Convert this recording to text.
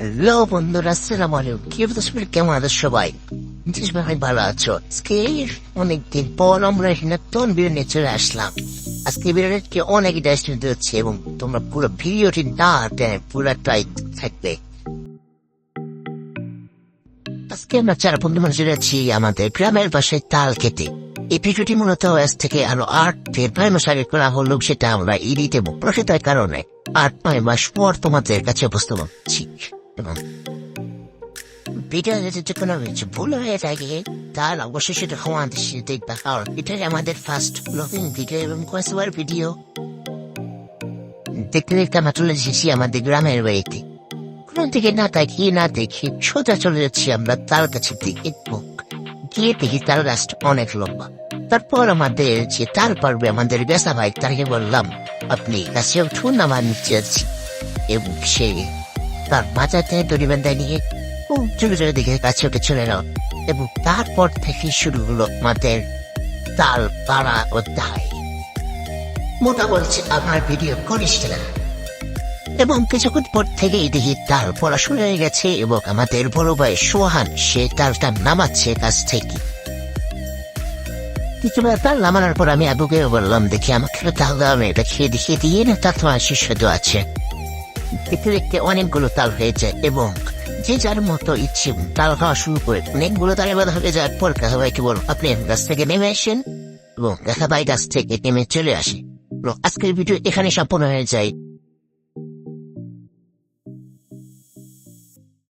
Hello বন্ধুরা আলাইকুম কি কেমন আছো সবাই? ভাই ভালো আছো। আজকে অনেকদিন পর আমরা নতুন ভিডিও চলে আসলাম। আজকে অনেক এবং তোমরা পুরো ভিডিওটি না থাকবে। আজকে আমরা চার বন্ধু মানুষ আমাদের গ্রামের বাসায় তাল খেতে এই ভিডিওটি মূলত আজ থেকে আরও আট মাস আগে করা হলো, সেটা আমরা প্রসিতার কারণে আট, নয় মাস পর তোমাদের কাছে উপস্থাপন করছি যদি কোনো কিছু ভুল হয়ে থাকে তাহলে অবশ্যই সেটা হওয়া দেখবে কারণ এটাই আমাদের ফার্স্ট ব্লগিং ভিডিও এবং কোয়াসওয়ার ভিডিও দেখতে দেখতে আমরা চলে এসেছি আমাদের গ্রামের বাড়িতে কোন দিকে না তাকিয়ে না দেখি সোজা চলে যাচ্ছি আমরা তার কাছে দিকে গিয়ে দেখি তার গাছটা অনেক লম্বা তারপর আমাদের যে তার পারবে আমাদের বেসা ভাই তাকে বললাম আপনি গাছে উঠুন আমার নিচে আছি এবং সে তার বাজার থেকে দড়ি বান্ধা নিয়ে খুব জোরে জোরে দিকে গাছে উঠে চলে এলো এবং তারপর থেকে শুরু হলো আমাদের তাল, পাড়া দায় মোটা বলছে আমার ভিডিও করিস না। এবং কিছুক্ষণ পর থেকেই দেখি তার পড়াশোনা হয়ে গেছে এবং আমাদের বড় ভাই সোহান, সে তালটা নামাচ্ছে কাছ থেকে। কিছু ব্যাপার নামানোর পর আমি আবুকে বললাম, দেখি আমাকে তাল দাও, আমি এটা খেয়ে দেখিয়ে দিয়ে না তার তোমার সুস্বাদু আছে। দেখতে দেখতে অনেকগুলো তাল হয়ে যায় এবং যে যার মতো ইচ্ছে তাল খাওয়া শুরু করে অনেকগুলো তালের বাধা হয়ে যাওয়ার পর কাকা ভাই বল আপনি গাছ থেকে নেমে আসেন এবং দেখা ভাই গাছ থেকে নেমে চলে আসে। আজকের ভিডিও এখানে সম্পূর্ণ হয়ে যায়।